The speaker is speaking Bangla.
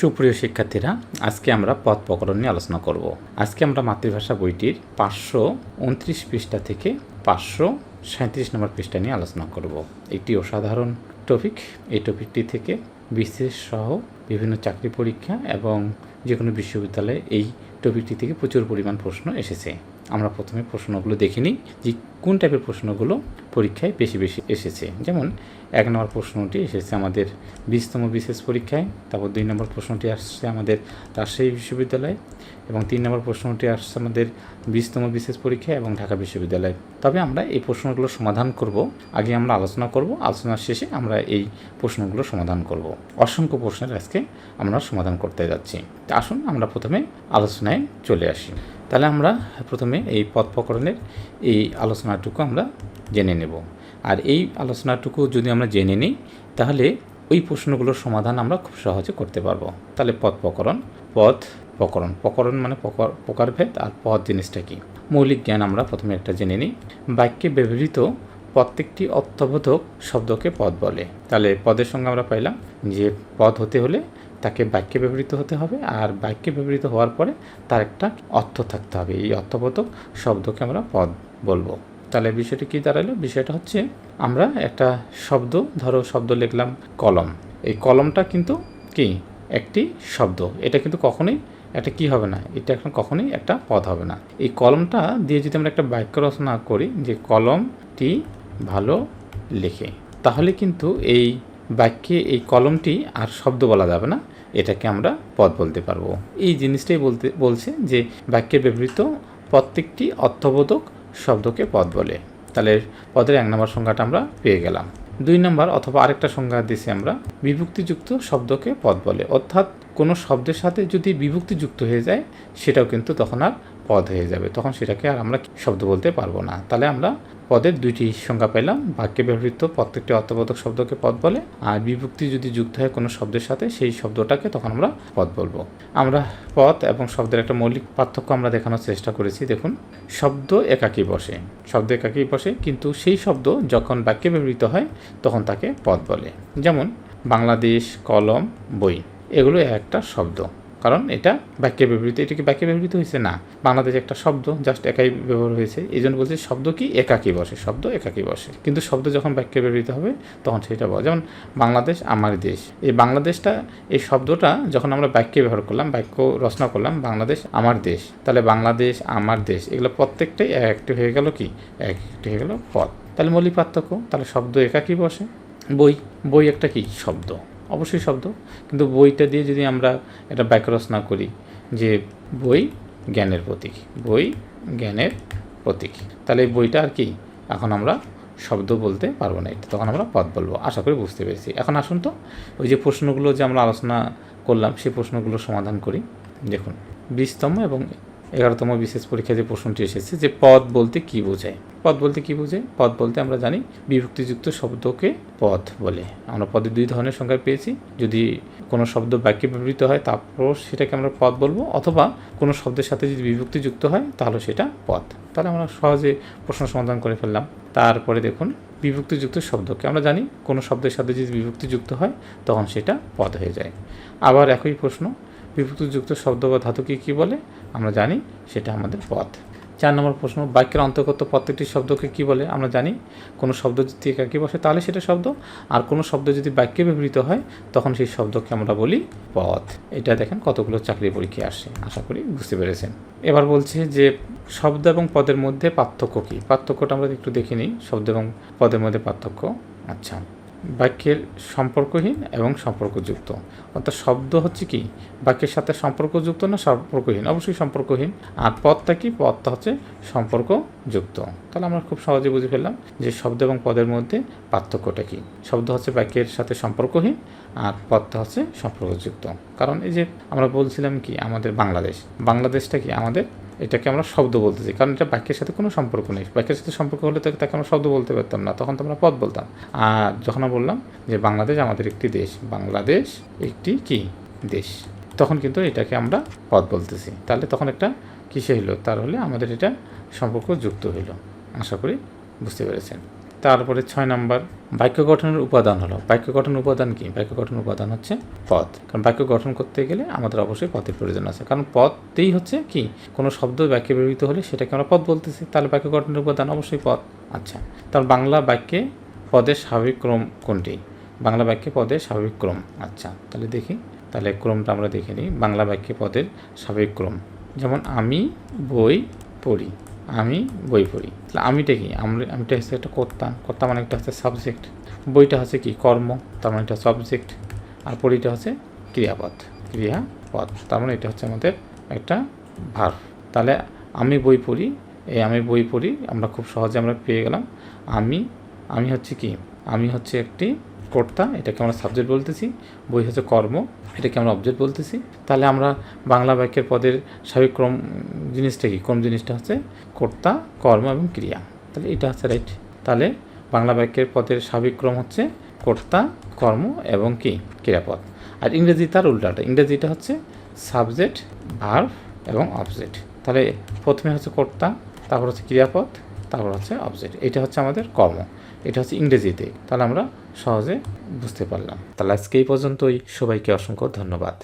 সুপ্রিয় শিক্ষার্থীরা, আজকে আমরা পথ প্রকরণ নিয়ে আলোচনা করব। আজকে আমরা মাতৃভাষা বইটির পাঁচশো উনত্রিশ পৃষ্ঠা থেকে পাঁচশো সাঁত্রিশ নম্বর পৃষ্ঠা নিয়ে আলোচনা করব। একটি অসাধারণ টপিক। এই টপিকটি থেকে বিশেষ সহ বিভিন্ন চাকরি পরীক্ষা এবং যে কোনো বিশ্ববিদ্যালয়ে এই টপিকটি থেকে প্রচুর পরিমাণ প্রশ্ন এসেছে। আমরা প্রথমে প্রশ্নগুলো দেখে নিই যে কোন টাইপের প্রশ্নগুলো পরীক্ষায় বেশি বেশি এসেছে। যেমন, এক নম্বর প্রশ্নটি এসেছে আমাদের বিশতম বিশেষ পরীক্ষায়, তারপর দুই নম্বর প্রশ্নটি আসছে আমাদের রাজশাহী বিশ্ববিদ্যালয়, এবং তিন নম্বর প্রশ্নটি আসছে আমাদের বিশতম বিশেষ পরীক্ষা এবং ঢাকা বিশ্ববিদ্যালয়। তবে আমরা এই প্রশ্নগুলো সমাধান করব, আগে আমরা আলোচনা করব, আলোচনার শেষে আমরা এই প্রশ্নগুলো সমাধান করব। অসংখ্য প্রশ্নের আজকে আমরা সমাধান করতে যাচ্ছি। আসুন আমরা প্রথমে আলোচনায় চলে আসি। তাহলে আমরা প্রথমে এই পথ প্রকরণের এই আলোচনাটুকু আমরা জেনে নেব। আর এই আলোচনাটুকু যদি আমরা জেনে নিই, তাহলে ওই প্রশ্নগুলোর সমাধান আমরা খুব সহজে করতে পারব। তাহলে পথ প্রকরণ পথ প্রকরণ। প্রকরণ মানে প্রকার, প্রকারভেদ আর পথ জিনিসটা কি? মৌলিক জ্ঞান আমরা প্রথমে একটা জেনে নিই। বাক্যে ব্যবহৃত প্রত্যেকটি অর্থবোধক শব্দকে পদ বলে। তাহলে পদের সঙ্গে আমরা পাইলাম যে পদ হতে হলে তাকে বাক্যে ব্যবহৃত হতে হবে আর বাক্যে ব্যবহৃত হওয়ার পরে তার একটা অর্থ থাকতে হবে। এই অর্থবোধক শব্দকে আমরা পদ বলব। তাহলে বিষয়টি কী দাঁড়াল? বিষয়টা হচ্ছে আমরা একটা শব্দ, ধরো শব্দ লিখলাম কলম। এই কলমটা কিন্তু কি? একটি শব্দ। এটা কিন্তু কখনোই, এটা কি হবে না? এটা এখন কখনোই একটা পদ হবে না। এই কলমটা দিয়ে যদি আমরা একটা বাক্য রচনা করি যে কলমটি ভালো লেখে, তাহলে কিন্তু এই বাক্যে এই কলমটি আর শব্দ বলা যাবে না, এটাকে আমরা পদ বলতে পারব। এই জিনিসটাই বলতে, বলছে যে বাক্যে ব্যবহৃত প্রত্যেকটি অর্থবোধক শব্দকে পদ বলে। তাহলে পদের এক নম্বর সংজ্ঞাটা আমরা পেয়ে গেলাম। দুই নম্বর অথবা আরেকটা সংজ্ঞা দিছি আমরা, বিভক্তিযুক্ত শব্দকে পদ বলে। অর্থাৎ কোনো শব্দের সাথে যদি বিভক্তি যুক্ত হয়ে যায়, সেটাও কিন্তু তখন আর পদ হয়ে যাবে। তখন সেটাকে আর আমরা শব্দ বলতে পারব না। তাহলে আমরা পদের দুইটি সংজ্ঞা পেলাম, বাক্যে ব্যবহৃত প্রত্যেকটি অর্থবোধক শব্দকে পদ বলে, আর বিভক্তি যদি যুক্ত হয় কোনো শব্দের সাথে, সেই শব্দটাকে তখন আমরা পদ বলব। আমরা পদ এবং শব্দের একটা মৌলিক পার্থক্য আমরা দেখানোর চেষ্টা করেছি, দেখুন। শব্দ একাকী বসে, শব্দ একাকী বসে, কিন্তু সেই শব্দ যখন বাক্যে ব্যবহৃত হয়, তখন তাকে পদ বলে। যেমন, বাংলাদেশ কলম বই, এগুলো একটা শব্দ। কারণ এটা বাক্যে ব্যবহৃত এটা কি বাক্যে ব্যবহৃত হয়েছে না। বাংলাদেশ একটা শব্দ জাস্ট একাই ব্যবহার হয়েছে। এই জন্য বলছে শব্দ কি? একাকী বসে। শব্দ একাকী বসে। কিন্তু শব্দ যখন বাক্যে ব্যবহৃত হবে, তখন সেটা বলে। যেমন বাংলাদেশ, আমার দেশ। এই বাংলাদেশটা, এই শব্দটা যখন আমরা বাক্যে ব্যবহার করলাম, বাক্য রচনা করলাম, বাংলাদেশ, আমার দেশ। তাহলে বাংলাদেশ, আমার দেশ, এগুলো প্রত্যেকটাই একটি হয়ে গেল কি? একটি হয়ে গেল পদ। তাহলে মৌলিক পার্থক্য, তাহলে শব্দ একাকী বসে। বই। বই একটা কি? শব্দ। অবশ্যই শব্দ, কিন্তু বইটা দিয়ে যদি আমরা এটা বাক্য রচনা করি, যে বই জ্ঞানের প্রতীক, বই জ্ঞানের প্রতীক, তাহলে এই বইটা আর কি, এখন আমরা শব্দ বলতে পারব না, এটা তখন আমরা পদ বলব, আশা করি বুঝতে পেরেছি। এখন আসুন তো, ওই যে প্রশ্নগুলো যে আমরা আলোচনা করলাম, সেই প্রশ্নগুলো সমাধান করি। দেখুন, বিশতম এবং এগারোতম বিশেষ পরীক্ষায় যে প্রশ্নটি এসেছে, যে পদ বলতে কি বোঝায়? পদ বলতে কি বোঝায় পদ বলতে আমরা জানি বিভক্তিযুক্ত শব্দকে পদ বলে। আমরা পদে দুই ধরনের সংখ্যা পেয়েছি। যদি কোনো শব্দ বাক্যে ব্যবহৃত হয় তারপর সেটাকে আমরা পদ বলব। অথবা কোনো শব্দের সাথে যদি বিভক্তি যুক্ত হয়, তাহলে সেটা পদ। তাহলে আমরা সহজে প্রশ্ন সমাধান করে ফেললাম। তারপরে দেখুন, বিভক্তিযুক্ত শব্দকে আমরা জানি। কোনো শব্দের সাথে যদি বিভক্তিযুক্ত হয়, তখন সেটা পদ হয়ে যায়। আবার একই প্রশ্ন, বিভক্তিযুক্ত শব্দ বা ধাতুকে কী বলে? আমরা জানি সেটা আমাদের পদ। চার নম্বর প্রশ্ন, বাক্যের অন্তর্গত প্রত্যেকটি শব্দকে কী বলে? আমরা জানি কোনো শব্দ যদি একাকি বসে, তাহলে সেটা শব্দ। আর কোনো শব্দ যদি বাক্যে ব্যবহৃত হয়, তখন সেই শব্দকে আমরা বলি পদ এটা দেখেন কতগুলো চাকরি পরীক্ষায় আসে, আশা করি বুঝতে পেরেছেন। এবার বলছে যে শব্দ এবং পদের মধ্যে পার্থক্য কী? পার্থক্যটা আমরা একটু দেখে নিই, শব্দ এবং পদের মধ্যে পার্থক্য। আচ্ছা। বাক্যের সম্পর্কহীন এবং সম্পর্কযুক্ত। অর্থাৎ শব্দ হচ্ছে কি? বাক্যের সাথে সম্পর্কযুক্ত না সম্পর্কহীন? অবশ্যই সম্পর্কহীন। আর পদটা কি? পদটা হচ্ছে সম্পর্কযুক্ত। তাহলে আমরা খুব সহজে বুঝে ফেললাম যে শব্দ এবং পদের মধ্যে পার্থক্যটা কি? শব্দ হচ্ছে বাক্যের সাথে সম্পর্কহীন, আর পদটা হচ্ছে সম্পর্কযুক্ত। কারণ এই যে আমরা বলছিলাম কি? আমাদের বাংলাদেশ। বাংলাদেশটা কি? আমাদের এটাকে আমরা শব্দ বলতেছি। কারণ এটা বাক্যের সাথে কোনো সম্পর্ক নেই। বাক্যের সাথে সম্পর্ক হলে তো তাকে আমরা শব্দ বলতে পারতাম না। তখন তো আমরা পদ বলতাম। আর যখন বললাম যে বাংলাদেশ আমাদের একটি দেশ। বাংলাদেশ একটি কি? দেশ। তখন কিন্তু এটাকে আমরা পদ বলতেছি। তাহলে তখন একটা কিসে হলো তার হলে আমাদের এটা সম্পর্ক যুক্ত হইল। আশা করি বুঝতে পেরেছেন। তারপরে ছয় নাম্বার, বাক্য গঠনের উপাদান হলো। বাক্য গঠন উপাদান কি? বাক্য গঠন উপাদান হচ্ছে পদ। কারণ বাক্য গঠন করতে গেলে আমাদের অবশ্যই পদের প্রয়োজন আছে। কারণ পদতেই হচ্ছে কি? কোনো শব্দ বাক্যে ব্যবহৃত হলে সেটাকে আমরা পদ বলতেছি। তাহলে বাক্য গঠনের উপাদান অবশ্যই পদ। আচ্ছা তাহলে বাংলা বাক্যে পদের স্বাভাবিক ক্রম কোনটি? বাংলা বাক্যে পদের স্বাভাবিক ক্রম। আচ্ছা তাহলে দেখি। তাহলে ক্রমটা আমরা দেখে নিই। বাংলা বাক্যে পদের স্বাভাবিক ক্রম। যেমন আমি বই পড়ি। আমি বই পড়ি। তাহলে আমিটা কি? আমরা আমিটা হচ্ছে একটা কর্তা কর্তা মানে একটা হচ্ছে সাবজেক্ট বইটা হচ্ছে কি? কর্ম, তার মানে এটা সাবজেক্ট আর পড়িটা হচ্ছে ক্রিয়াপদ ক্রিয়াপদ। তার মানে এটা হচ্ছে আমাদের একটা ভার্ব তাহলে আমি বই পড়ি, এই আমি বই পড়ি, আমরা খুব সহজে আমরা পেয়ে গেলাম। আমি আমি হচ্ছে কি? আমি হচ্ছে একটি কর্তা, এটাকে আমরা সাবজেক্ট বলতেছি। বই হচ্ছে কর্ম, এটাকে আমরা অবজেক্ট বলতেছি। তাহলে আমরা বাংলা বাক্যের পদের স্বাভাবিক ক্রম জিনিসটা কি? ক্রম জিনিসটা হচ্ছে? কর্তা, কর্ম এবং ক্রিয়া। তাহলে এটা হচ্ছে রাইট তাহলে বাংলা বাক্যের পদের স্বাভাবিক ক্রম হচ্ছে কর্তা, কর্ম এবং কি? ক্রিয়াপদ। আর ইংরেজি তার উল্টাটা। ইংরেজিটা হচ্ছে সাবজেক্ট ভার্ভ এবং অবজেক্ট তাহলে প্রথমে হচ্ছে কর্তা, তারপর হচ্ছে ক্রিয়াপদ। তারপর হচ্ছে অবজেক্ট এটা হচ্ছে আমাদের কর্ম। এটা হচ্ছে ইংরেজিতে। তাহলে আমরা সহজে বুঝতে পারলাম। তাহলে আজকে এই পর্যন্তই। সবাইকে অসংখ্য ধন্যবাদ।